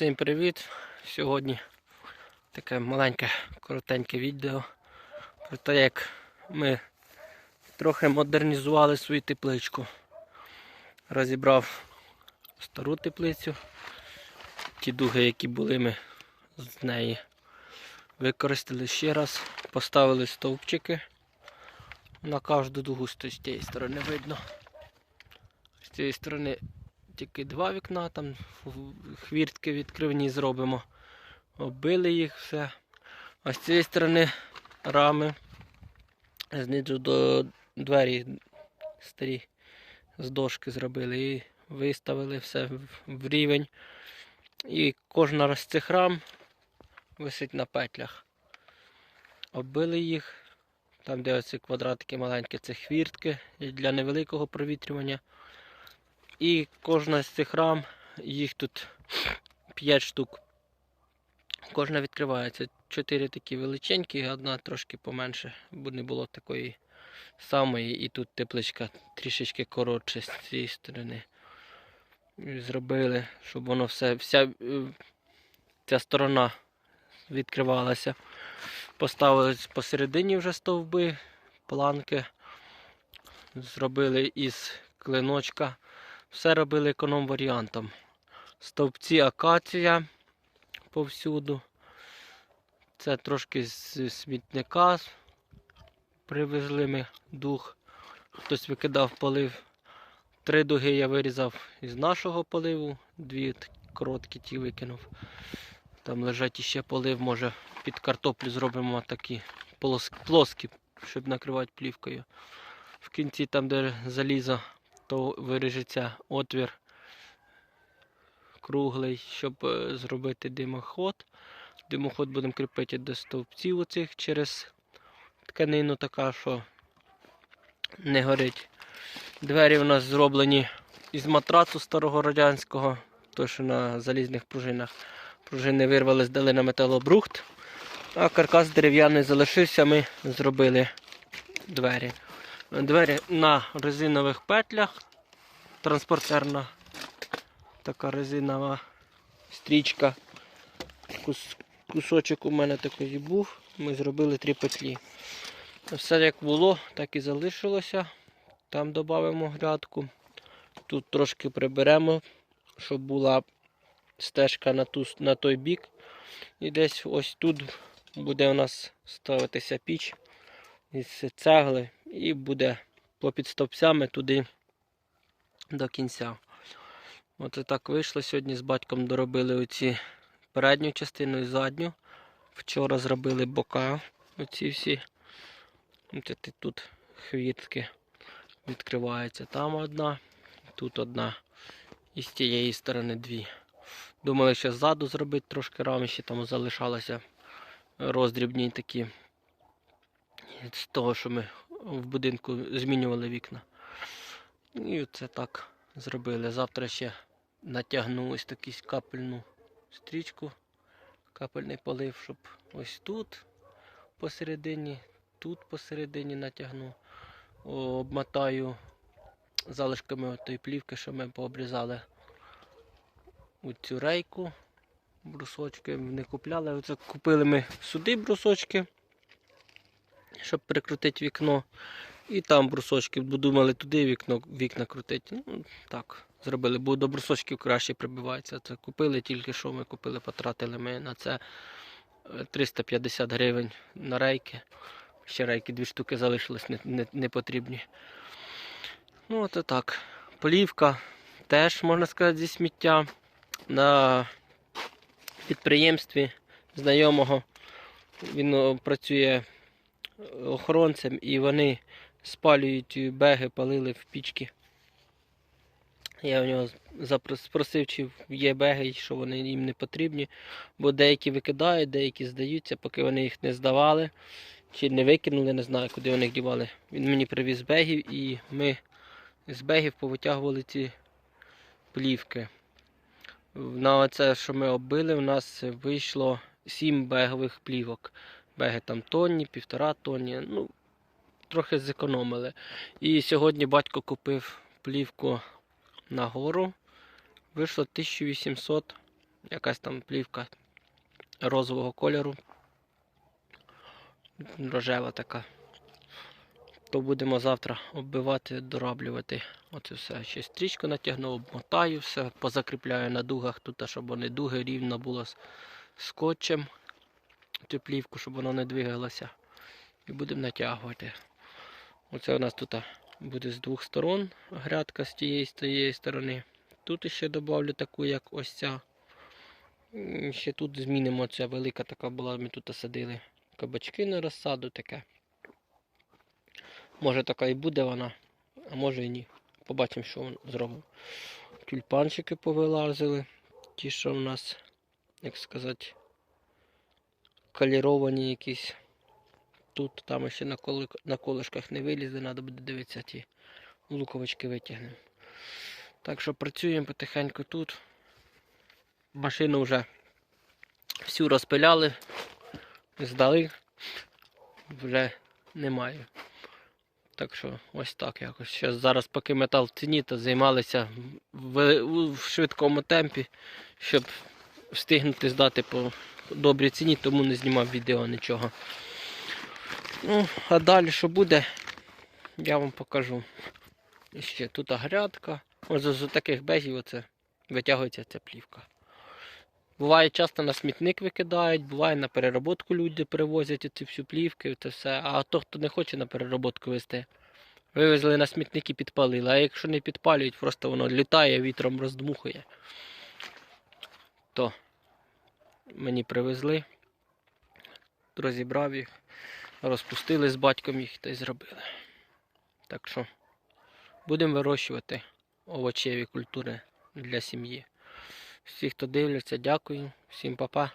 Всім привіт! Сьогодні таке маленьке коротеньке відео про те, як ми трохи модернізували свою тепличку. Розібрав стару теплицю. Ті дуги, які були, ми з неї використали ще раз, поставили стовпчики на кожну дугу з тієї сторони видно. З цієї сторони тільки два вікна, там хвіртки відкривні зробимо. Оббили їх все. А з цієї сторони рами. Знизу до двері старі з дошки зробили і виставили все в- рівень. І кожна з цих рам висить на петлях. Оббили їх. Там, де оці квадратики маленькі, це хвіртки для невеликого провітрювання. І кожна з цих рам, їх тут 5 штук. Кожна відкривається. Чотири такі величенькі, одна трошки поменше, бо не було такої самої. І тут тепличка трішечки коротше з цієї сторони. Зробили, щоб воно все, вся е, ця сторона відкривалася. Поставили посередині вже стовби, планки. Зробили із клиночка. Все робили економ варіантом. Стовпці акація повсюду. Це трошки з смітника привезли ми дух. Хтось викидав полив. Три дуги я вирізав із нашого поливу, дві короткі ті викинув. Там лежать іще полив, може під картоплю зробимо такі плоскі, щоб накривати плівкою. В кінці, там, де залізо, то виріжеться отвір круглий, щоб е, зробити димоход. Димоход будемо кріпити до стовпців оцих через тканину така, що не горить. Двері у нас зроблені із матрацу старого радянського, той, що на залізних пружинах. Пружини вирвали, здали на металобрухт, а каркас дерев'яний залишився, ми зробили двері. Двері на резинових петлях. Транспортерна така резинова стрічка. Кус, кусочок у мене такий був. Ми зробили три петлі. Все як було, так і залишилося. Там додамо грядку. Тут трошки приберемо, щоб була стежка на, ту, на той бік. І десь ось тут буде у нас ставитися піч із цегли і буде попід стовпцями туди до кінця. Оце так вийшло. Сьогодні з батьком доробили оці передню частину і задню. Вчора зробили бока. Оці всі. Ти- тут хвіртки відкриваються. Там одна, тут одна. І з тієї сторони дві. Думали, що ззаду зробити трошки рами, ще там залишалося роздрібні такі. З того, що ми в будинку змінювали вікна. І це так зробили. Завтра ще натягну ось таку капельну стрічку, капельний полив, щоб ось тут посередині, тут посередині натягну, обмотаю залишками тої плівки, що ми пообрізали у цю рейку. Брусочки не купляли. Оце купили ми сюди брусочки, щоб прикрутити вікно. І там брусочки, бо думали туди вікно, вікна крутити. Ну, так, зробили, бо до брусочків краще прибивається. Це купили тільки що ми купили, потратили ми на це е, 350 гривень на рейки. Ще рейки дві штуки залишились не, не, не потрібні. Ну, от так. Полівка теж, можна сказати, зі сміття. На підприємстві знайомого він працює охоронцем і вони спалюють беги, палили в пічки. Я у нього спросив, чи є беги, що вони їм не потрібні, бо деякі викидають, деякі здаються, поки вони їх не здавали, чи не викинули, не знаю, куди вони їх дівали. Він мені привіз бегів і ми з бегів повитягували ці плівки. На це, що ми оббили, у нас вийшло 7 бегових плівок. Беги там тонні, півтора тонні. Ну, трохи зекономили. І сьогодні батько купив плівку на гору. Вийшло 1800 якась там плівка розового кольору. Рожева така. То будемо завтра оббивати, дораблювати. Оце все. Ще стрічку натягну, обмотаю, все позакріпляю на дугах тут, щоб вони дуги рівно було з скотчем. Цю плівку, щоб воно не двигалося. І будемо натягувати. Оце у нас тут буде з двох сторон грядка з тієї з тієї сторони. Тут ще додавлю таку, як ось ця. Ще тут змінимо ця велика така була, ми тут садили кабачки на розсаду таке. Може така і буде вона, а може і ні. Побачимо, що він зробив. Тюльпанчики повилазили. Ті, що в нас, як сказати, каліровані якісь. Тут там ще на, коли, на колишках не вилізли, треба буде дивитися ті луковички витягнемо. Так що працюємо потихеньку тут. Машину вже всю розпиляли, здали, вже немає. Так що ось так якось. Щас зараз, поки метал в ціні, то займалися в, в швидкому темпі, щоб встигнути здати по добрій ціні, тому не знімав відео нічого. Ну, а далі що буде, я вам покажу. І Ще тут грядка. Ось з таких бежів оце витягується ця плівка. Буває часто на смітник викидають, буває на перероботку люди привозять ці всю плівки, це все. А то, хто не хоче на перероботку везти, вивезли на смітник і підпалили. А якщо не підпалюють, просто воно літає, вітром роздмухує. То мені привезли, розібрав їх, розпустили з батьком їх та й зробили. Так що будемо вирощувати овочеві культури для сім'ї. Всі, хто дивляться, дякую. Всім па-па.